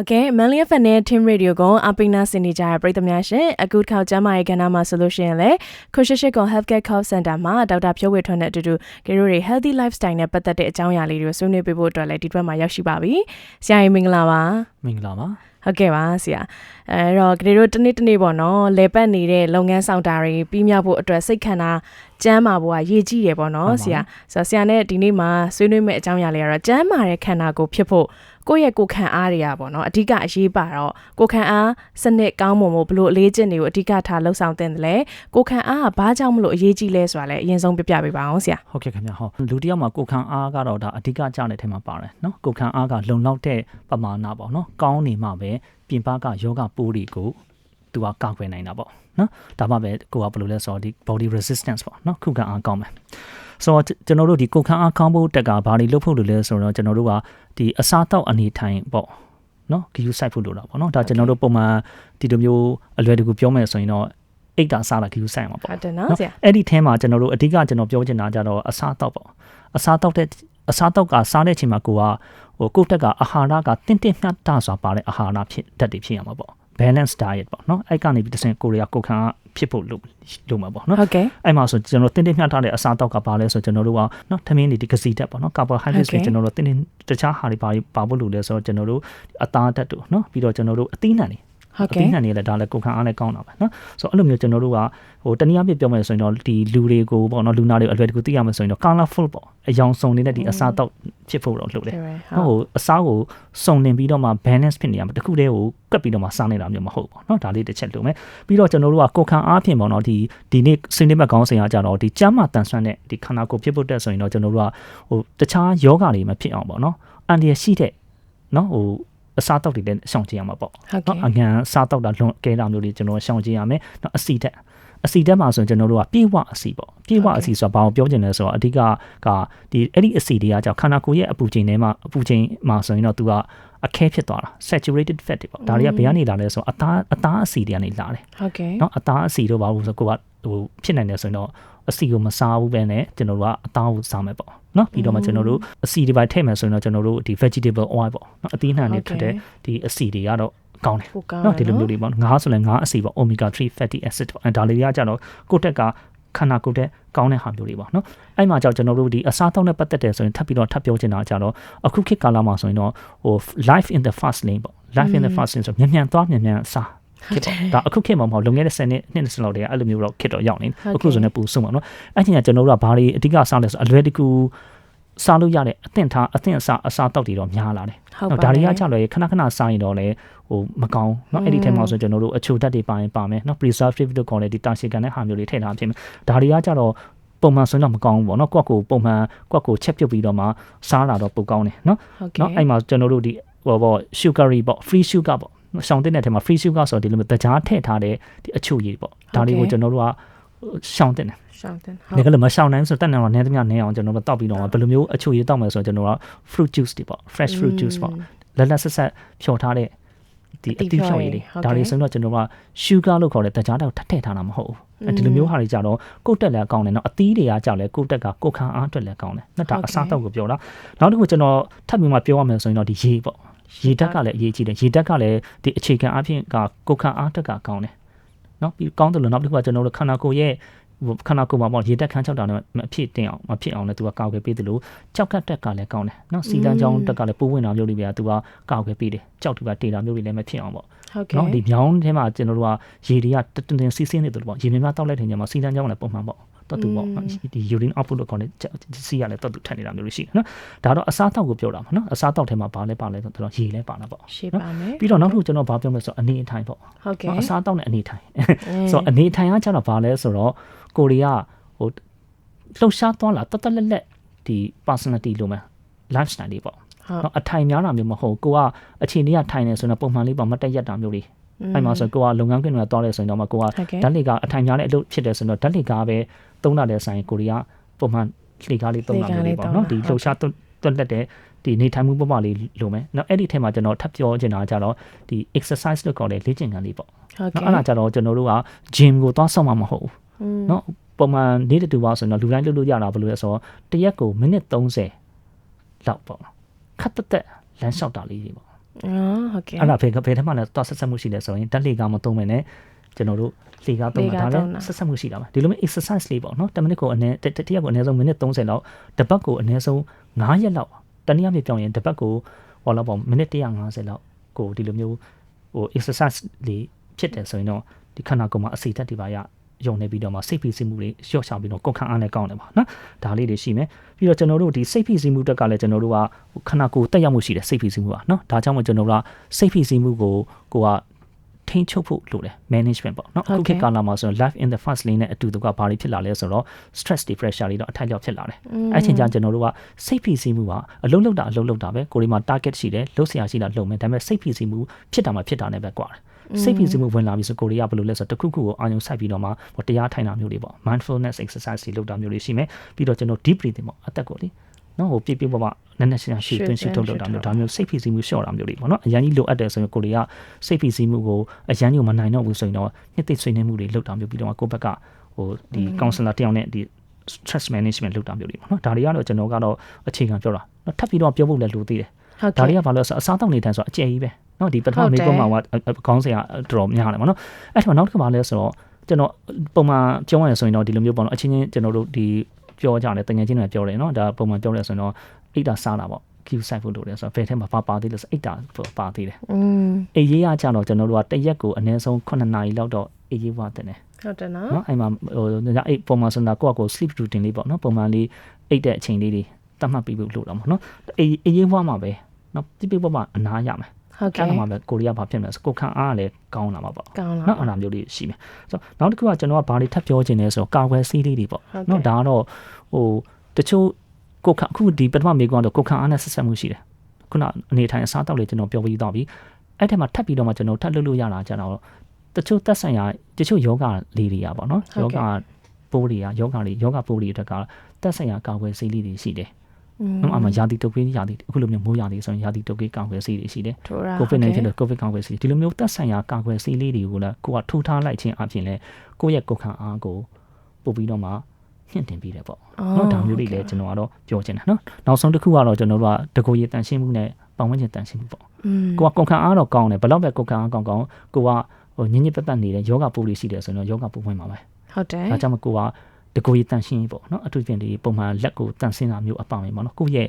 ဟုတ်ကဲ့ Manly FM နဲ့ Team Radio ကိုအပိနာစင်နေကြတဲ့ပရိသတ်များရှင်အခုတစ်ခေါက်ကျမ်းမာရေးကဏ္ဍမှာဆိုလို့ရှိရင်လေခုရှိရှိကွန် Healthcare Call Center မှာဒေါက်တာဖြိုးဝေထွန်းနဲ့အတူတူကရိုတွေ Healthy Lifestyle နဲ့ပတ်သက်တဲ့အကြောင်းအရာလေးတွေကိုဆွေးနွေးပေးဖို့အတွက်လည်းဒီဘက်မှာရောက်ရှိပါပြီဆရာကြီးမင်္ဂလာပါမင်္ဂလာပါဟုတ်ကဲ့ပါဆရာအဲတော့ကလေးတို့တနေ့တနေ့ပေါ့နော်လေပတ်နေတဲ့လုပ်ငန်းဆောင်တာတွေပြီးမြောက်ဖို့အတွက်စိတ်ခံတာကျမ်းမာဖို့ကရည်ကြီးတယ်ပေါ့နော်ဆရာဆိုတော့ဆရာနဲ့ဒီနေ့မှာဆွေးနွေးမယ့်အကြောင်းအရာလေးကတော့ကျမ်းမာတဲ့ခန္ဓာကိုယ်ဖြစ်ဖို့ ကိုယ့်ရဲ့ကိုယ်ခံအားတွေကပေါ့နော်အဓိကအရေးပါတော့ကိုယ်ခံအားစနစ်ကောင်းမွန်ဖို့ဘလို့အလေးကျင့်တွေကိုအဓိကထားလှုပ်ဆောင်တင်တယ်လေကိုယ်ခံအားကဘာကြောင့်မလို့အရေးကြီးလဲဆိုတာလည်းအရင်ဆုံးပြပြပေးပါအောင်ဆရာဟုတ်ကဲ့ခင်ဗျာဟုတ်လူတစ်ယောက်မှာကိုယ်ခံအားကတော့ဒါအဓိကကြတဲ့အထက်မှာပါတယ်နော်ကိုယ်ခံအားကလုံလောက်တဲ့ပမာဏပေါ့နော်ကောင်းနေမှပဲပြင်ပကယောဂပိုးတွေကိုသူကကောက်ွယ်နိုင်တာပေါ့နော်ဒါမှပဲကိုကဘယ်လိုလဲဆိုတော့ဒီ body resistance ပေါ့နော်ခုခံအားကောင်းမယ် ဆိုတော့ကျွန်တော်တို့ဒီကိုယ်ခံအားကောင်းဖို့တက်ကဘာတွေလုပ်ဖို့လို့လဲဆိုတော့ကျွန်တော်တို့ကဒီအစားတောက်အနေထိုင်ပေါ့နော်ဂီယူဆိုင်ဖို့လို့တော့ပေါ့နော်ဒါကျွန်တော်တို့ပုံမှန်ဒီလိုမျိုးအလွယ်တကူပြောမယ်ဆိုရင်တော့အိတ်တာစားတာဂီယူဆိုင်မှာပေါ့ဟုတ်တယ်နော်ဆရာအဲ့ဒီထဲမှာကျွန်တော်တို့အဓိကကျွန်တော်ပြောချင်တာကြတော့အစားတောက်ပေါ့အစားတောက်တဲ့အစားတောက်ကစားတဲ့အချိန်မှာကိုကဟိုကိုယ့်တက်ကအာဟာရကတင့်တင့်မျှတစွာပါတဲ့အာဟာရဖြစ်တတ်တယ်ဖြစ်ရမှာပေါ့ balance diet ပေါ့နော်အဲ့ကနေပြီးတစ်ဆင့်ကိုရီးယားကိုခံဖြစ်ဖို့လုပ်လုပ်မှာပေါ့နော်ဟုတ်ကဲ့အဲ့မှာဆိုကျွန်တော်တင်းတင်းမျှထားတဲ့အစားတောက်ကပါလဲဆိုကျွန်တော်တို့ကနော်ထမင်းတွေဒီကစီတက်ပေါ့နော် carbohydrates တွေကျွန်တော်တို့တင်းတင်းတခြားဟာတွေပါပါဖို့လို့လဲဆိုတော့ကျွန်တော်တို့အသားတက်တို့နော်ပြီးတော့ကျွန်တော်တို့အသီးနှံတွေ ဟုတ်ကဲ့အသိဉာဏ်တွေလည်းဒါလည်းကိုခံအားလည်းကောင်းတာပဲနော်ဆိုတော့အဲ့လိုမျိုးကျွန်တော်တို့ကဟိုတနည်းအားဖြင့်ပြောမယ်ဆိုရင်တော့ဒီလူတွေကိုပေါ့နော်လူနာတွေအလွယ်တကူသိရမယ်ဆိုရင်တော့ colorful ပေါ့အယောင်စုံနေတဲ့ဒီအစားတောက်ဖြစ်ဖို့တော့လုပ်တယ်ဟုတ်ဟိုအစားကိုစုံလင်ပြီးတော့မှ balance ဖြစ်နေရမှာတခုတည်းကိုကပ်ပြီးတော့မှစားနေတာမျိုးမဟုတ်ပေါ့နော်ဒါလေးတစ်ချက်လုပ်မယ်ပြီးတော့ကျွန်တော်တို့ကကိုခံအားဖြင့်ပေါ့နော်ဒီဒီနေ့စိနေဘက်ကောင်းစင်အားကြတော့ဒီကျမ်းမာတန်ဆွမ်းတဲ့ဒီခန္ဓာကိုယ်ဖြစ်ဖို့တက်ဆိုရင်တော့ကျွန်တော်တို့ကဟိုတခြားယောဂါတွေမဖြစ်အောင်ပေါ့နော်အန်တရရှိတဲ့နော်ဟို အစားတောက်တွေလည်းရှောင်ကြဉ်ရမှာပေါ့ ဟုတ် เนาะ ကဲ့ အငံစားတောက်တာလွန်ကဲတာမျိုးတွေကျွန်တော်ရှောင်ကြဉ်ရမယ်เนาะအစီတက်အစီတက်မှာဆိုရင်ကျွန်တော်တို့ကပြေဝအစီပေါ့ပြေဝအစီဆိုတာဘာကိုပြောချင်လဲဆိုတော့အဓိကကဒီအဲ့ဒီအစီတွေကကြောင့်ခန္ဓာကိုယ်ရဲ့အပူချိန်ထဲမှာအပူချိန်မှာဆိုရင်တော့ तू ကအခဲဖြစ်သွားတာ saturated fat တွေပေါ့ဒါတွေကဘယ်ကနေလာလဲဆိုတော့အသားအသားအစီတွေကနေလာတယ် ဟုတ်ကဲ့ เนาะအသားအစီတို့ဘာလို့ဆိုကိုက ဟိုဖြစ်နိုင်တယ်ဆိုရင်တော့အစီကိုမစားဘူးပဲနဲ့ကျွန်တော်တို့ကအသားကိုစားမယ်ပေါ့နော်ပြီးတော့မှကျွန်တော်တို့အစီတွေပါထည့်မယ်ဆိုရင်တော့ကျွန်တော်တို့ဒီ vegetable oil ပေါ့နော်အသီးနှံတွေထွက်တဲ့ဒီအစီတွေကတော့ကောင်းတယ်နော်ဒီလိုမျိုးတွေပေါ့ငါးဆိုလဲငါးအစီပေါ့ omega 3 fatty acid ပေါ့အဲဒါလေးကကြတော့ကိုယ်တက်ကခန္ဓာကိုယ်တက်ကောင်းတဲ့ဟာမျိုးတွေပေါ့နော်အဲ့မှာကြောင့်ကျွန်တော်တို့ဒီအစားအသောက်နဲ့ပတ်သက်တယ်ဆိုရင်ထပ်ပြီးတော့ထပ်ပြောချင်တာကြတော့အခုခေတ်ကာလမှာဆိုရင်တော့ဟို life in the fast lane ပေါ့ life in the fast lane ဆိုမြန်မြန်သွားမြန်မြန်စား ခေတ်ပေါ့ဒါအခုခေတ်မှာမဟုတ်လွန်ခဲ့တဲ့10နှစ်နှစ်20လောက်တည်းကအဲ့လိုမျိုးတော့ခေတ်တော့ရောက်နေအခုဆိုနေပူဆုံးပါเนาะအဲ့ချိန်ကကျွန်တော်တို့ကဘာတွေအဓိကစားလဲဆိုအလွယ်တကူစားလို့ရတဲ့အသင့်ထားအသင့်အစားအစားတောက်တွေတော့များလာတယ် ဟုတ် နော် ပါ ဒါတွေက တယ် ကြလို့ခဏခဏစားရင်တော့လေဟိုမကောင်းเนาะအဲ့ဒီထဲမှာဆိုကျွန်တော်တို့အချိုဓာတ်တွေပါရင်ပါမယ်เนาะ preservative လို့ခေါ်တဲ့ဒီတာရှည်ကန်တဲ့ဟာမျိုးတွေထည့်ထားဖြစ်မယ်ဒါတွေကကြတော့ပုံမှန်ဆိုရင်တော့မကောင်းဘူးပေါ့เนาะကိုယ့်ကိုပုံမှန်ကိုယ့်ကိုချက်ပြုတ်ပြီးတော့မှစားတာတော့ပိုကောင်းတယ်เนาะ ဟုတ်ကဲ့ เนาะအဲ့မှာကျွန်တော်တို့ဒီဟိုပေါ့ sugary ပေါ့ free sugar ပေါ့ ရှောင်းတဲ့တဲ့ထဲမှာ free sugar ဆိုတော့ဒီလိုမျိုးတကြားထည့်ထားတဲ့ဒီအချိုရည်ပေါ့ဒါတွေကိုကျွန်တော်တို့ကရှောင်းတဲ့တယ်ရှောင်းတယ်ဒါကလည်းမရှောင်နိုင်ဘူးဆိုတော့တက်နေတော့နည်းသမျှနည်းအောင်ကျွန်တော်တို့တောက်ပြီးတော့ဘယ်လိုမျိုးအချိုရည်တောက်မယ်ဆိုတော့ကျွန်တော်က fruit juice တွေပေါ့ fresh fruit juice ပေါ့လက်လက်ဆက်ဆက်ဖြော်ထားတဲ့ဒီအသီးဖြော်ရည်တွေဒါတွေဆိုတော့ကျွန်တော်က sugar လို့ခေါ်တဲ့တကြားတောက်ထပ်ထည့်ထားတာမဟုတ်ဘူးအဲဒီလိုမျိုးဟာတွေကြတော့ကိုယ့်တက်လည်းကောင်းတယ်နော်အသီးတွေကကြောက်လဲကိုယ့်တက်ကကိုယ်ခံအားအတွက်လည်းကောင်းတယ်နော်ဒါအစားတောက်ကိုပြောတာနောက်တစ်ခုကျွန်တော်ထပ်ပြီးမှပြောရမယ်ဆိုရင်တော့ဒီရေပေါ့ ရေဓာတ်ကလည်းအရေးကြီးတယ်ရေဓာတ်ကလည်းဒီအခြေခံအဖြစ်ကကိုယ်ခံအားတက်ကကောင်းတယ်နော်ပြီးကောင်းတယ်လို့နောက်တစ်ခုကကျွန်တော်တို့ခန္ဓာကိုယ်ရဲ့ဟိုခန္ဓာကိုယ်မှာပေါ့ရေတက်ခန်းချောက်တာနဲ့မဖြစ်တင်အောင်မဖြစ်အောင်လည်းသူကကောက်ွယ်ပေးတယ်လို့ကြောက်ကတ်တက်ကလည်းကောင်းတယ်နော်စီတန်းချောင်းတက်ကလည်းပိုးဝင်တာမျိုးတွေပဲသူကကောက်ွယ်ပေးတယ်ကြောက်တူကတေတာမျိုးတွေလည်းမဖြစ်အောင်ပေါ့ဟုတ်ကဲ့နော်ဒီမြောင်းထဲမှာကျွန်တော်တို့ကရေတွေကတတင်တင်စီးဆင်းနေတယ်လို့ပေါ့ရေမြများတောက်လိုက်တဲ့ညမှာစီတန်းချောင်းလည်းပုံမှန်ပေါ့ တော်တူပေါ့နော်ဒီ urine output လို့ခေါ်တဲ့စီးရလည်းတော်တူထက်နေတာမျိုးတွေရှိတယ်နော်ဒါတော့အစားတောက်ကိုပြောတာပါနော်အစားတောက်ထဲမှာဘာလဲပါလဲဆိုတော့ရေလဲပါတာပေါ့ရှေ့ပါမယ်ပြီးတော့နောက်တစ်ခုကျွန်တော်ဘာပြောမလဲဆိုတော့အနေအထိုင်ပေါ့ဟုတ်ကဲ့နော်အစားတောက်နဲ့အနေထိုင်ဆိုတော့အနေထိုင်ကကျတော့ဘာလဲဆိုတော့ကိုရီးယားဟိုလှုပ်ရှားသွားလာတတ်တတ်လက်လက်ဒီ personality လို့မယ် lifestyle တွေပေါ့ဟုတ်နော်အထိုင်များတာမျိုးမဟုတ်ကိုကအချိန်လေးကထိုင်နေဆိုတော့ပုံမှန်လေးပေါ့မတက်ရက်တာမျိုးလေး အဲ့မှာဆိုကိုကလုပ်ငန်းခွင်တွေကသွားလဲဆိုရင်တော့မကိုကဟုတ်ကဲ့ဓာတ်လေကအထိုင်များတဲ့အလုပ်ဖြစ်တယ်ဆိုတော့ဓာတ်လေကပဲသုံးတာတဲ့ဆိုင်ကိုရီးယားပုံမှန်လေကားလေးသုံးတာမျိုးလေးပေါ့နော်ဒီလှုပ်ရှားတွတ်လက်တဲ့ဒီနေထိုင်မှုပုံမှန်လေးလိုမယ်နော်အဲ့ဒီထဲမှာကျွန်တော်ထပ်ပြောချင်တာကကြတော့ဒီ exercise လို့ခေါ်တဲ့လေ့ကျင့်ခန်းလေးပေါ့ဟုတ်ကဲ့နော်အဲ့ဒါကြတော့ကျွန်တော်တို့က gym ကိုသွားဆောင်မှာမဟုတ်ဘူးอืมနော်ပုံမှန်နေ့တူပါဆိုရင်တော့လူတိုင်းလုပ်လို့ရတာဘယ်လိုလဲဆိုတော့တရက်ကိုမိနစ်30လောက်ပေါ့ခတ်တက်တက်လမ်းလျှောက်တာလေးတွေပေါ့ အော်ဟုတ်ကဲ့အဲ့ဒါဖေဖေထဲမှာလည်းတော့ဆက်ဆက်မှုရှိတယ်ဆိုရင်ဓာတ်လေကမသုံးမနဲ့ကျွန်တော်တို့လေကားသုံးတာဒါလည်းဆက်ဆက်မှုရှိတာပါဒီလိုမျိုး exercise လေးပေါ့နော်10မိနစ်ကိုအနည်းတရက်ကိုအနည်းဆုံးမိနစ်30လောက်တစ်ပတ်ကိုအနည်းဆုံး9ရက်လောက်တနည်းအားဖြင့်ပြောရင်တစ်ပတ်ကိုဟောလောက်ပေါ့မိနစ်150လောက်ကိုဒီလိုမျိုးဟို exercise လေးဖြစ်တယ်ဆိုရင်တော့ဒီခန္ဓာကိုယ်မှာအစိတ်ဓာတ်တွေပါရ ယုံနေပြီးတော့မှစိတ်ဖိစီးမှုတွေလျှော့ချပြီးတော့ကိုယ်ခံအားနဲ့ကောင်းတယ်ပါနော်ဒါလေးတွေရှိမယ်ပြီးတော့ကျွန်တော်တို့ဒီစိတ်ဖိစီးမှုတက်ကလည်းကျွန်တော်တို့ကခန္ဓာကိုယ်တက်ရောက်မှုရှိတယ်စိတ်ဖိစီးမှုပါနော်ဒါကြောင့်မို့ကျွန်တော်တို့ကစိတ်ဖိစီးမှုကိုကိုကထိန်းချုပ်ဖို့လိုတယ် management ပေါ့နော်အခုခေတ်ကာလမှာဆိုရင် life in the fast lane နဲ့အတူတူကဘာတွေဖြစ်လာလဲဆိုတော့ stress de pressure တွေတော့အထိုက်လျောက်ဖြစ်လာတယ်အဲ့ချိန်ကျကျွန်တော်တို့ကစိတ်ဖိစီးမှုကအလုံးလုံးတာအလုံးလုံးတာပဲကိုဒီမှာ target ရှိတယ်လှုပ်ရှားရှိတာလှုပ်မယ်ဒါပေမဲ့စိတ်ဖိစီးမှုဖြစ်တာမှဖြစ်တာနဲ့ပဲကွာတယ် စိတ်ဖိစီးမှုဝင်လာပြီဆိုကိုရီးယားဘယ်လိုလဲဆိုတော့တခုခုကိုအာရုံစိုက်ပြီးတော့မှတရားထိုင်တာမျိုးတွေပေါ့ mindfulness exercise တွေလုပ်တာမျိုးတွေရှိမယ်ပြီးတော့ကျွန်တော် deep breathing ပေါ့အသက်ကိုလေနော်ဟိုပြပြပပနက်နက်ရှင်းရှင်းသွင်းရှင်းထုတ်လုပ်တာမျိုးဒါမျိုးစိတ်ဖိစီးမှုလျှော့တာမျိုးတွေပေါ့နော်အရန်ကြီးလိုအပ်တယ်ဆိုရင်ကိုရီးယားစိတ်ဖိစီးမှုကိုအရန်ကြီးမနိုင်တော့ဘူးဆိုရင်တော့နှစ်သိဆွေးနွေးမှုတွေလုပ်တာမျိုးပြီးတော့ကိုယ့်ဘက်ကဟိုဒီ counselor တယောက်နဲ့ဒီ stress management လုပ်တာမျိုးတွေပေါ့နော်ဒါတွေကတော့ကျွန်တော်ကတော့အခြေခံပြောတာနော်ထပ်ပြီးတော့ပြောဖို့လည်းလိုသေးတယ်ဟုတ်ဒါကဲ့တွေကဘာလို့လဲဆိုတော့အစားတောက်နေတယ်ဆိုတော့အကျယ်ကြီးပဲ နော်ဒီပထမမိကုံမှာကအကောင်းစရာတော်တော်များတယ်ပေါ့နော်အဲ့ဒါမှနောက်တစ်ခါမှလဲဆိုတော့ကျွန်တော်ပုံမှန်ပြောရရင်ဆိုရင်တော့ဒီလိုမျိုးပေါ့နော်အချင်းချင်းကျွန်တော်တို့ဒီပြောကြတယ်တငယ်ချင်းတွေပြောတယ်နော်ဒါပုံမှန်ပြောရဆိုရင်တော့အိတ်တာစားတာပေါ့ Q ဆိုင်ဖို့လိုတယ်ဆိုတော့ဘယ်ထဲမှာပါပါသေးလဲဆိုအိတ်တာပါသေးတယ်อืมအေးရေးရကြတော့ကျွန်တော်တို့ကတရက်ကိုအနည်းဆုံး9နာရီလောက်တော့အေးရေးဝတင်တယ်ဟုတ်တယ်နော်နော်အဲ့မှာဟိုညအိတ်ပုံမှန်ဆိုတာကိုယ့်အကို sleep routine လေးပေါ့နော်ပုံမှန်လေးအိတ်တဲ့အချိန်လေးတွေတတ်မှတ်ပြီးဖို့လိုတော့မှာနော်အေးအေးရေးဝမှာပဲနော်ပြပြပေါ့မှာအနာရမယ် ဟုတ်အဲ့ကဲ့ဒါမှပဲကိုရီးယားဘာဖြစ်မလဲဆိုကိုခံအားကလည်းကောင်းလာမှာပေါ့ကောင်းလားနော်အဲ့လိုမျိုးလေးရှိမယ်ဆိုတော့နောက်တစ်ခုကကျွန်တော်ကဘာတွေထပ်ပြောချင်လဲဆိုတော့ကာကွယ်ဆေးလေးတွေပေါ့ဟုတ်ကဲ့နော်ဒါကတော့ဟိုတချို့ကိုခံအခုဒီပထမမေကွန်တော့ကိုခံအားနဲ့ဆက်ဆက်မှုရှိတယ်ခုနအနေထိုင်အစားတောက်လေးကျွန်တော်ပြောပြီးတော့ပြီအဲ့ထက်မှာထပ်ပြီးတော့မှကျွန်တော်ထပ်လုပ်လို့ရတာကြတော့တချို့သက်ဆိုင်ရာတချို့ယောဂလေးတွေကပေါ့နော်ယောဂပိုးတွေကယောဂလေးယောဂပိုးတွေတက်ကသက်ဆိုင်ရာကာကွယ်ဆေးလေးတွေရှိတယ်อืม နော်အမှယာတီတုပ်ကြီးယာတီအခုလိုမျိုးမိုးယာတီဆိုရင်ယာတီတုပ်ကြီးကာကွယ်ဆေးတွေရှိတယ်ထိုးတာ COVID 19လို့ COVID ကာကွယ်ဆေးဒီလိုမျိုးသက်ဆိုင်ရာကာကွယ်ဆေးလေးတွေကိုလည်းကိုကထိုးထားလိုက်ခြင်းအပြင်လည်းကိုယ့်ရဲ့ကိုယ်ခံအားကိုပို့ပြီးတော့မှညှင့်တင်ပြီးတယ်ပေါ့နော်ဒါမျိုးတွေလည်းကျွန်တော်ကတော့ပြောချင်တယ်နော်နောက်ဆုံးတစ်ခုကတော့ကျွန်တော်တို့ကတကူရည်တန်ရှင်းမှုနဲ့ပတ်ဝန်းကျင်တန်ရှင်းမှုပေါ့อืมကိုကကိုယ်ခံအားတော့ကောင်းတယ်ဘယ်တော့ပဲကိုယ်ခံအားကောင်းကောင်းကိုကဟိုညင်ညစ်ပတ်ပတ်နေတဲ့ယောဂပိုးတွေရှိတယ်ဆိုတော့ယောဂပိုးဝင်မှာပဲဟုတ်တယ်ဒါကြောင့်မကိုက တကူရည်တန်ရှင်းရေးပေါ့နော်အထူးဖြင့်ဒီပုံမှန်လက်ကိုတန်ရှင်းတာမျိုးအပောင်းဝင်ပေါ့နော်ကိုယ့်ရဲ့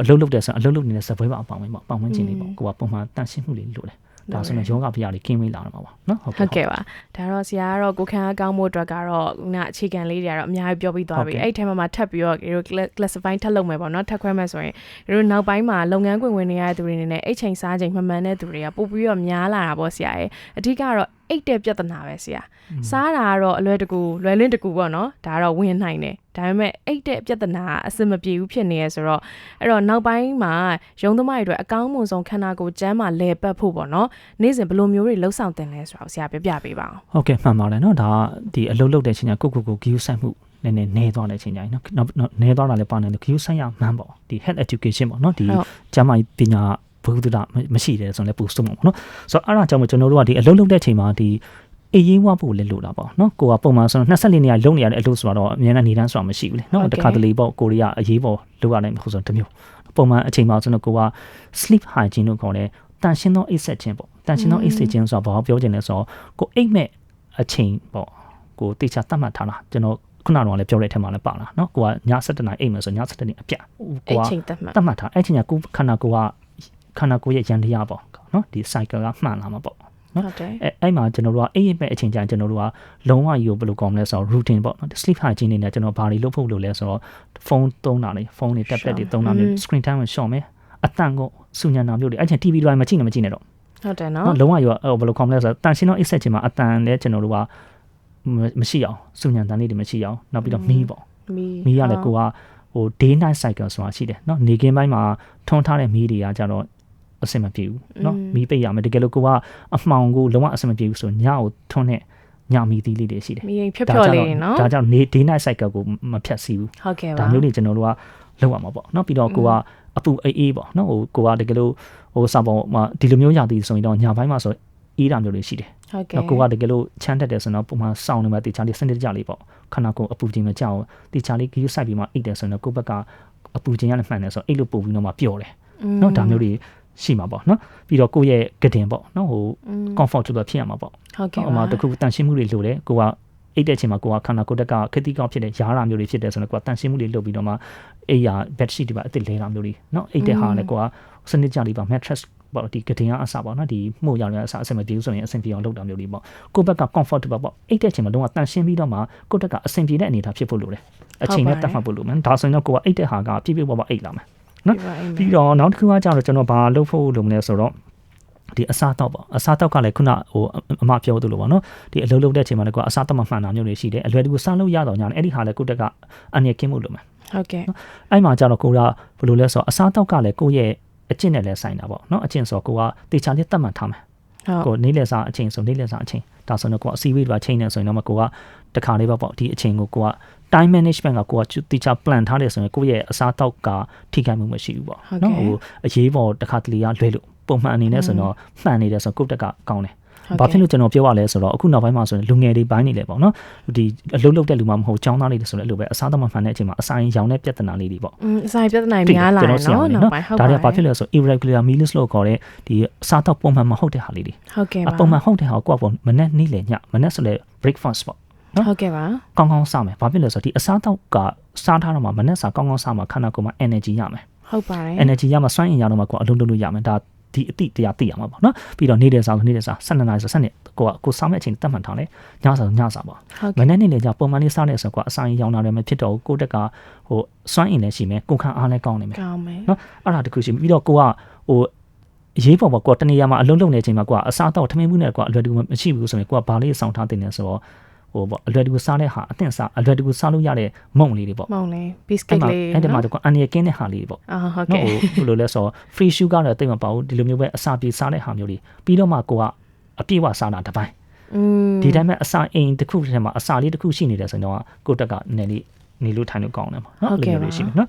အလုပ်လုပ်တယ်ဆိုရင်အလုပ်လုပ်နေတဲ့စပွဲပါအပောင်းဝင်ပေါ့ပတ်ဝန်းကျင်လေးပေါ့ကိုကပုံမှန်တန်ရှင်းမှုလေးလိုတယ်ဒါဆိုရင်ယောဂဗျာတွေကင်းဝေးလာတော့မှာပါနော်ဟုတ်ဟုတ်ကဲ့ပါဒါတော့ဆရာကတော့ကိုခန်းအကောင်းမှုအတွက်ကတော့ခုနအခြေခံလေးတွေကတော့အများကြီးပြောပြီးသွားပြီအဲ့ဒီထဲမှာမှထပ်ပြီးတော့တို့ classify ထပ်လုပ်မယ်ပေါ့နော်ထပ်ခွဲမယ်ဆိုရင်တို့နောက်ပိုင်းမှာလုပ်ငန်းခွင်ဝင်နေရတဲ့သူတွေနေနဲ့အိတ်ချိန်စားချိန်မှန်မှန်တဲ့သူတွေကပို့ပြီးတော့များလာတာပေါ့ဆရာရဲ့အဓိကတော့အိတ်တဲ့ပြဿနာပဲဆရာစားတာကတော့အလွယ်တကူလွယ်လင်းတကူပေါ့နော်ဒါကတော့ဝင်နိုင်တယ်ဒါပေမဲ့အိတ်တဲ့ပြဿနာကအဆင်မပြေဘူးဖြစ်နေရဆိုတော့အဲ့တော့နောက်ပိုင်းမှာရုံသမားတွေအတွက်အကောင်းမွန်ဆုံးခန္ဓာကိုယ်ကျန်းမာလဲပတ်ဖို့ပေါ့နော်နေ့စဉ်ဘယ်လိုမျိုးတွေလှုပ်ဆောင်တင်လဲဆိုတာကိုဆရာပြပြပေးပါအောင်ဟုတ်ကဲ့မှန်ပါတယ်နော်ဒါဒီအလုပ်လုပ်တဲ့အချိန်ကကိုကိုကိုဂီယူဆိုင်မှုနည်းနည်းနေသွားတဲ့အချိန်ကြရင်နော်နော်နေသွားတာလည်းပါနေတယ်ဂီယူဆိုင်ရမှန်းပေါ့ဒီ health education ပေါ့နော်ဒီဟုတ်ကျန်းမာရေးပညာ ဘုဒ္ဓတာမရှိတယ်ဆိုရင်လည်းပို့ဆုံးမှာပေါ့နော်ဆိုတော့အဲ့ဒါကြောင့်မို့ကျွန်တော်တို့ကဒီအလုပ်လုပ်တဲ့အချိန်မှာဒီအေးရင်းဝဖို့လည်းလိုတာပေါ့နော်ကိုကပုံမှန်ဆိုတော့24နေရာလုံနေရတဲ့အလုပ်ဆိုတော့အများနဲ့နေတန်းဆိုတာမရှိဘူးလေနော်ဟုတ်ကဲ့တခါတလေပေါ့ကိုရီးယားအရေးပေါ်လုပ်ရတယ်မဟုတ်ဆိုတော့တစ်မျိုးပုံမှန်အချိန်မှာဆိုတော့ကိုက sleep hygiene လို့ခေါ်တယ်တန်ရှင်းသောအိပ်ဆက်ခြင်းပေါ့တန်ရှင်းသောအိပ်ဆက်ခြင်းဆိုတော့ဘာပြောချင်လဲဆိုတော့ကိုအိပ်မဲ့အချိန်ပေါ့ကိုတေချာတတ်မှတ်ထားတာကျွန်တော်ခုနကတော့လည်းပြောတဲ့အထက်မှာလည်းပါလာနော်ကိုကည7နာရီအိပ်မယ်ဆိုည7နာရီအပြတ်အဲ့ကိုကချိန်သက်မှတ်တတ်မှတ်ထားအဲ့ချိန်ကကိုခန္ဓာကိုယ်က ခန္ဓာကိုယ်ရဲ့ရန်တရားပေါ့နော်ဒီ cycle ကမှန်လာမှာပေါ့ ဟုတ်တယ် အဲအဲ့မှာကျွန်တော်တို့ကအိပ်ရမဲ့အချိန်ကျရင်ကျွန်တော်တို့ကလုံးဝယူဘယ်လိုကောင်းမလဲဆိုတော့ routine ပေါ့နော် sleep hygiene နေနဲ့ကျွန်တော်ဘာတွေလုပ်ဖို့လို့လဲဆိုတော့ဖုန်းသုံးတာလေဖုန်းတွေ tablet တွေသုံးတာမျိုး screen time ကိုရှော့မယ်အတန်ကိုစူညံတာမျိုးတွေအဲ့ချိန် TV တွေမကြည့်နဲ့မကြည့်နဲ့တော့ ဟုတ်တယ်နော် နော်လုံးဝယူဘယ်လိုကောင်းမလဲဆိုတော့တန်ရှင်းတော့ exit ချိန်မှာအတန်လည်းကျွန်တော်တို့ကမရှိအောင်စူညံတန်လေးတွေမရှိအောင်နောက်ပြီးတော့မီးပေါ့ မီ မီးရလည်းကိုကဟို day night cycle ဆိုတာရှိတယ်เนาะနေကင်းပိုင်းမှာထွန်းထားတဲ့မီးတွေကကြတော့ အဆင်မပြေဘူးเนาะမီးပိတ်ရမယ်တကယ်လို့ကိုကအမှောင်ကိုလုံးဝအဆင်မပြေဘူးဆိုညကိုထွန်းတဲ့ညမီးသီးလေးတွေရှိတယ် မီရင်ဖြတ်ဖြော်လေးနော် ဒါကြောင့်နေ day night cycle ကိုမဖြတ်စီဘူး ဟုတ်ကဲ့ ဒါ ပါ မျိုးတွေကျွန်တော်တို့ကလောက်ရမှာပေါ့เนาะပြီးတော့ကိုကအပူအေးအေးပေါ့เนาะဟိုကိုကတကယ်လို့ဟိုစာပေါ်မှာဒီလိုမျိုးရသည်ဆိုရင်တော့ညပိုင်းမှာဆိုအေးတာမျိုးတွေရှိတယ် ဟုတ်ကဲ့ နော်ကိုကတကယ်လို့ချမ်းတက်တယ်ဆိုတော့ပုံမှန်စောင်းနေမှာတေချာလေးစနစ်တကျလေးပေါ့ခဏကိုအပူချိန်မကြောက်တေချာလေးဂီယူဆိုင်ပြီးမှအိတ်တယ်ဆိုတော့ကိုယ့်ဘက်ကအပူချိန်ရလည်းမှန်တယ်ဆိုတော့အိတ်လို့ပို့ပြီးတော့မှပျော်တယ်နော်ဒါမျိုးတွေ ရှိမှာပေါ့နော်ပြီးတော့ကိုယ့်ရဲ့ကတင်ပေါ့နော်ဟိုอืม comfortable ဖြစ်ရမှာပေါ့ဟုတ်ကဲ့ဟိုမှာပါတခုတန်ရှင်းမှုတွေလိုတယ်ကိုကအိတ်တဲ့ချိန်မှာကိုကခန္ဓာကိုယ်တက်ကခတိကောက်ဖြစ်တဲ့ရားရာမျိုးတွေဖြစ်တယ်ဆိုတော့ကိုကတန်ရှင်းမှုတွေလုပ်ပြီးတော့မှအိယာ bed sheet တွေပါအစ်စ်လဲတာမျိုးတွေနော်အိတ်တဲ့ဟာလည်းကိုကစနစ်ကြလေးပါ mattress ပေါ့ဒီကတင်ကအဆပေါ့နော်ဒီမှုရောင်ရအဆအဆင်မပြေဘူးဆိုရင်အဆင်ပြေအောင်လုပ်တာမျိုးတွေပေါ့ကိုယ့်ဘက်က comfortable ပေါ့အိတ်တဲ့ချိန်မှာတော့တန်ရှင်းပြီးတော့မှကိုယ့်တက်ကအဆင်ပြေတဲ့အနေအထားဖြစ်ဖို့လိုတယ်အချိန်နဲ့တတ်မှတ်ဖို့လိုမယ်ဒါဆိုရင်တော့ကိုကအိတ်တဲ့ဟာကပြည့်ပြည့်ပေါ့ပေါ့အိတ်လာမယ် နော်ပြီးတော့နောက်တစ်ခုကကြတော့ကျွန်တော်ဘာလုပ်ဖို့လုပ်မလဲဆိုတော့ဒီအစားတောက်ပေါ့အစားတောက်ကလည်းခုနဟိုအမပြောသလိုပေါ့နော်ဒီအလုပ်လုပ်တဲ့အချိန်မှာလည်းကိုကအစားတောက်မှမှန်တာမျိုးတွေရှိတယ်အလွယ်တကူစားလို့ရတော့ညာအဲ့ဒီဟာလည်းကိုတက်ကအန်ရကင်းမှုလုပ်မယ်ဟုတ်ကဲ့အဲ့မှာကြတော့ကိုကဘယ်လိုလဲဆိုတော့အစားတောက်ကလည်းကိုရဲ့အကျင့်နဲ့လည်းဆိုင်တာပေါ့နော်အကျင့်ဆိုကိုကတေချာလေးတတ်မှတ်ထားမယ်ဟုတ်ကိုနေ့လည်စာအချိန်ဆိုနေ့လည်စာအချိန်ဒါဆိုတော့ကိုကအစီအဝေးတွေချိန်နေဆိုရင်တော့ကိုကတခါလေးပေါ့ပေါ့ဒီအချိန်ကိုကိုက time management ကကိုကတေချာ plan ထားတယ်ဆိုရင်ကိုရဲ့အစားတောက်ကထိခိုက်မှုမရှိဘူးပေါ့နော်ဟိုအရေးပေါ်တခါတလေကလွဲလို့ပုံမှန်အနေနဲ့ဆိုတော့မှန်နေတယ်ဆိုတော့ကိုတက်ကကောင်းတယ်ဘာဖြစ်လို့ကျွန်တော်ပြောရလဲဆိုတော့အခုနောက်ပိုင်းမှာဆိုရင်လူငယ်တွေပိုင်းနေလေပေါ့နော်ဒီအလုပ်လုပ်တဲ့လူမှမဟုတ်ចောင်းသားလေးတွေဆိုလည်းအဲ့လိုပဲအစားတောက်မှမှန်တဲ့အချိန်မှာအဆိုင်ရောင်တဲ့ပြဿနာလေးတွေပေါ့ อืมအဆိုင်ပြဿနာများလာတယ်နော်နောက်ပိုင်းဟုတ် ဒါ ပါ တွေကဘာဖြစ်လဲဆို irregular meals လို့ခေါ်တဲ့ဒီအစားတောက်ပုံမှန်မဟုတ်တဲ့ဟာလေးတွေ ဟုတ်ကဲ့ အ ပါ ပုံမှန်ဟုတ်တဲ့ဟာကိုကိုကပေါ့မနေ့နေ့လေညမနေ့ဆိုလေ breakfast ပေါ့ ဟုတ်ကဲ့ပါကောင်းကောင်းစားမယ်ဘာဖြစ်လဲဆိုတော့ဒီအစားတောက်ကစားထားတော့မှမနေ့စာကောင်းကောင်းစားမှခန္ဓာကိုယ်မှာ energy ရမယ်ဟုတ်ပါတယ် energy ရမှစွမ်းအင်ရတော့မှကိုကအလုံးလုံးလို့ရမယ်ဒါဒီအတိတရားသိရမှာပေါ့နော်ပြီးတော့နေတဲ့စားနေတဲ့စား12နာရီဆို12ကိုကကိုစားမဲ့အချိန်တတ်မှတ်ထားတယ်ညစားညစားပေါ့ဟုတ်မကဲ့နေ့နေ့လေじゃပုံမှန်လေးစားနေဆိုတော့ကိုကအစာရင်ရောင်းတာလည်းမဖြစ်တော့ဘူးကိုတက်ကဟိုစွမ်းအင်လည်းရှိမယ်ကိုခံအားလည်းကောင်းနေမယ်ကောင်းမယ်နော်အဲ့ဒါတခုရှိပြီးတော့ကိုကဟိုရေးပေါ်ပေါ့ကိုကတနေရာမှာအလုံးလုံးနေတဲ့အချိန်မှာကိုကအစားတော့ထမင်းမှုနဲ့ကိုကအလွယ်တကူမရှိဘူးဆိုရင်ကိုကဘာလေးစောင့်ထားတင်နေဆိုတော့ ဟိုပေါ့အလွယ်တကူစားတဲ့ဟာအသင့်စားအလွယ်တကူစားလို့ရတဲ့မုံလေးတွေပေါ့မောင်လေးအဲ့ biscuit မှာလေးအဲ့ဒီမှာတော့အန်ရကင်းတဲ့ဟာလေးတွေပေါ့အာဟုတ်နော်ကဲ့ဟိုဘယ်လိုလဲဆိုတော့ free sugar တော့တိတ်မပါဘူးဒီလိုမျိုးပဲအစာပြေစားတဲ့ဟာမျိုးတွေပြီးတော့မှကိုကအပြည့်ဝစားတာတစ်ပိုင်းอืมဒီတိုင်းမဲ့အစာအိမ်တစ်ခုထဲမှာအစာလေးတစ်ခုရှိနေတယ်ဆိုရင်တော့ကိုတက်ကနည်းလေးနေလို့ထိုင်လို့ကောင်းတယ်ပေါ့နော်အဲ့လိုမျိုးလေးရှိမယ်နော်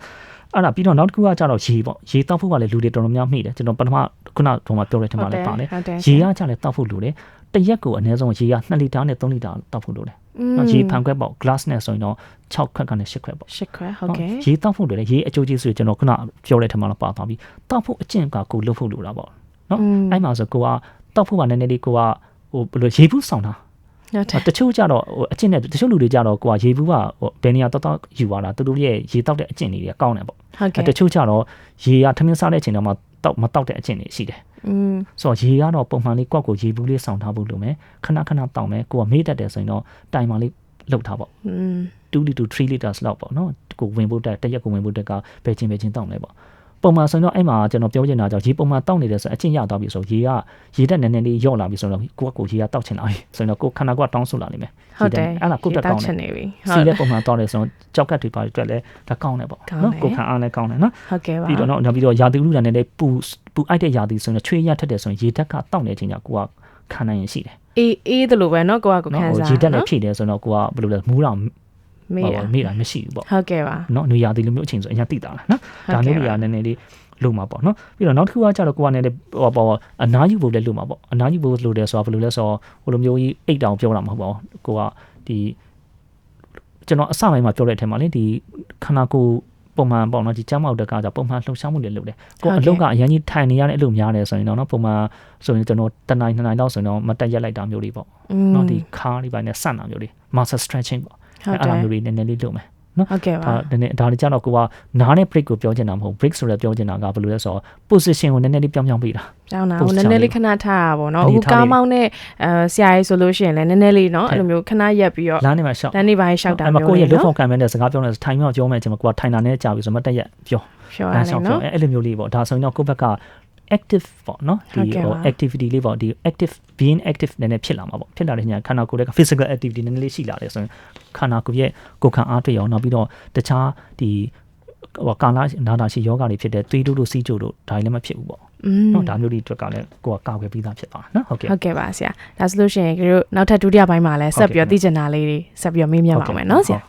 အဲ့ဒါပြီးတော့နောက်တစ်ခုကကြတော့ရေပေါ့ရေတောက်ဖို့ကလည်းလူတွေတော်တော်များမိတယ်ကျွန်တော်ပထမခုနကတော့မှပြောတဲ့ထက်မှလည်းပါတယ်ဟုတ်တယ်ရေကကြလည်းတောက်ဖို့လိုတယ် တရက်ကိုအနည်းဆုံးရေက2လီတာနဲ့3လီတာတောက်ဖို့လိုတယ်နော်ရေဖန်ခွက်ပေါ့ glass နဲ့ဆိုရင်တော့6ခွက်ကနေ10ခွက်ပေါ့ရှစ်ခွဲဟုတ်ကဲ့ရေတောက်ဖို့လိုတယ်ရေအကျိုးကျေးဇူးကျွန်တော်ခုနပြောတဲ့ထက်မှလည်းပါသွားပြီတောက်ဖို့အကျင့်ကကိုလုပ်ဖို့လိုတာပေါ့နော်အဲ့မှာဆိုကိုကတောက်ဖို့ကနည်းနည်းလေးကိုကဟိုဘယ်လိုရေဘူးဆောင်တာဟုတ်တယ်တချို့ကြတော့ဟိုအကျင့်နဲ့တချို့လူတွေကြတော့ကိုကရေဘူးကဟိုဘယ်နေရာတောက်တောက်ယူလာတာသူတို့ရဲ့ရေတောက်တဲ့အကျင့်တွေကကောင်းတယ်ပေါ့ဟုတ်ကဲ့တချို့ကြတော့ရေကထမင်းစားတဲ့အချိန်တော့မှတောက်မတောက်တဲ့အကျင့်တွေရှိတယ်อืม ဆိုတော့ရေကတော့ပုံမှန်လေးကွက်ကိုရေဘူးလေးဆောင်ထားဖို့လိုမယ်ခဏခဏတောက်မယ်ကိုကမေးတတ်တယ်ဆိုရင်တော့တိုင်မာလေးလှုပ်ထားပေါ့อืม2 to 3 liters လောက်ပေါ့နော်ကိုဝင်ဖို့တက်တရက်ကိုဝင်ဖို့တက်ကဘယ်ချင်းဘယ်ချင်းတောက်လဲပေါ့ ပုံမှန်ဆိုရင်တော့အဲ့မှာကျွန်တော်ပြောချင်တာကြောင့်ရေပုံမှန်တောက်နေတယ်ဆိုအချင်းရသွားပြီဆိုရေကရေတက်နည်းနည်းလေးယော့လာပြီဆိုတော့ကိုကကိုရေကတောက်ချင်လာပြီဆိုရင်တော့ကိုခန္ဓာကိုယ်ကတောင်းဆိုလာလိမ့်မယ် ဟုတ်တယ် အဲ့ဒါကိုတက်ကောင်း ချ တယ် င်နေပြီ စီလည်းပုံမှန်တောက်တယ်ဆိုတော့ကြောက်ကတ်တွေပါအတွက်လည်းဒါကောင်းတယ်ပေါ့ ကောင်း နော် တယ် ကိုခံအားလည်းကောင်းတယ်နော် ဟုတ်ကဲ့ပါ ပြီးတော့နောက်ပြီးတော့ယာတိဥဒ္ဒနဲ့လည်းပူပူအိုက်တဲ့ယာတိဆိုရင်ချွေးရထက်တယ်ဆိုရင်ရေတက်ကတောက်နေတဲ့အချိန်ကျကိုကခံနိုင်ရင်ရှိတယ် အေးအေးတယ်လို့ပဲเนาะကိုကကို နော် ခံ ဟို စား ရေတက်လည်းဖြည့်တယ်ဆိုတော့ကိုကဘယ်လိုလဲမူးတော့ မေးဟိုရမေ့တာမရှိဘူးပေါ့ဟုတ်ကဲ့ပါနော်နေရာဒီလိုမျိုးအချိန်ဆိုအရင်သိတာလားနော်ဟုတ်ဒါကဲ့မျိုးပါတွေကနည်းနည်းလေးလို့မှာပေါ့နော်ပြီးတော့နောက်တစ်ခုကကြတော့ကိုကနည်းနည်းဟောပေါ့အနားယူဖို့လည်းလို့မှာပေါ့အနားယူဖို့လို့တယ်ဆိုတော့ဘယ်လိုလဲဆိုတော့ဟိုလိုမျိုးကြီးအိတ်တောင်ပြောတာမဟုတ်ပါဘူးကိုကဒီကျွန်တော်အစပိုင်းမှာပြောတဲ့အထက်မှာလေဒီခန္ဓာကိုယ်ပုံမှန်ပေါ့နော်ဒီကျမ်းမောက်တက်ကကြပုံမှန်လှုပ်ရှားမှုတွေလုပ်တယ်ကိုအလုပ်ကအရင်ကြီးထိုင်နေရတဲ့အလုပ်များတယ်ဆိုရင်တော့နော်ပုံမှန်ဆိုရင်ကျွန်တော်တနိုင်နှစ်နိုင်လောက်ဆိုရင်တော့မတက်ရက်လိုက်တာမျိုးတွေပေါ့อืมနော်ဒီခါးဒီပိုင်းနဲ့ဆန့်တာမျိုးတွေ muscle stretching ပေါ့ဟုတ် အဲ့ဒါမျိုးတွေနည်းနည်းလေးလုပ်မယ်နော်ဟုတ်ကဲ့ပါဒါနဲ့ဒါလည်းကြတော့ကိုကနားနဲ့ break ကိုပြောချင်တာမဟုတ် break ဆိုတော့ပြောချင်တာကဘယ်လိုလဲဆိုတော့ position ကိုနည်းနည်းလေးပြောင်းပြောင်းပေးတာပြောင်းတာဟိုနည်းနည်းလေးခဏထားတာပေါ့နော်အခုကားမောင်းတဲ့အဲဆရာကြီးဆိုလို့ရှိရင်လည်းနည်းနည်းလေးနော်အဲ့လိုမျိုးခဏရက်ပြီးတော့လမ်းနေမှာရှောက်လမ်းနေပိုင်းရှောက်တာမျိုးနော်အဲ့မှာကိုရဲ့ look form camera နဲ့စကားပြောနေဆိုထိုင်မြောက်ပြောမယ်ကျွန်မကိုကထိုင်တာနဲ့ကြာပြီဆိုတော့မတက်ရက်ပြောပြောရအောင်နော်အဲ့လိုမျိုးလေးပေါ့ဒါဆိုရင်တော့ကိုယ့်ဘက်က active ပေါ့နော်ဒီ activity လေးပေါ့ဒီ active being active နည်းနည်းဖြစ်လာမှာပေါ့ဖြစ်လာတဲ့ညာခန္ဓာကိုယ်ရဲ့ physical activity နည်းနည်းလေးရှိလာတယ်ဆိုရင်ခန္ဓာကိုယ်ရဲ့ကိုယ်ခံအားတွေ့အောင်နောက်ပြီးတော့တခြားဒီဟိုကာလာနာတာရှိယောဂတွေဖြစ်တဲ့သွေးတို့တို့စီးကြို့တို့ဒါလည်းမဖြစ်ဘူးပေါ့နော်ဒါမျိုးတွေအတွက်ကလည်းကိုယ်ကကာကွယ်ပြီးသားဖြစ်သွားတာနော်ဟုတ်ကဲ့ဟုတ်ကဲ့ပါဆရာဒါဆိုလို့ရှိရင်ကျွန်တော်နောက်ထပ်ဒုတိယပိုင်းမှာလည်းဆက်ပြီးတော့သိချင်တာလေးတွေဆက်ပြီးတော့မေးမြန်းပါမယ်နော်ဆရာ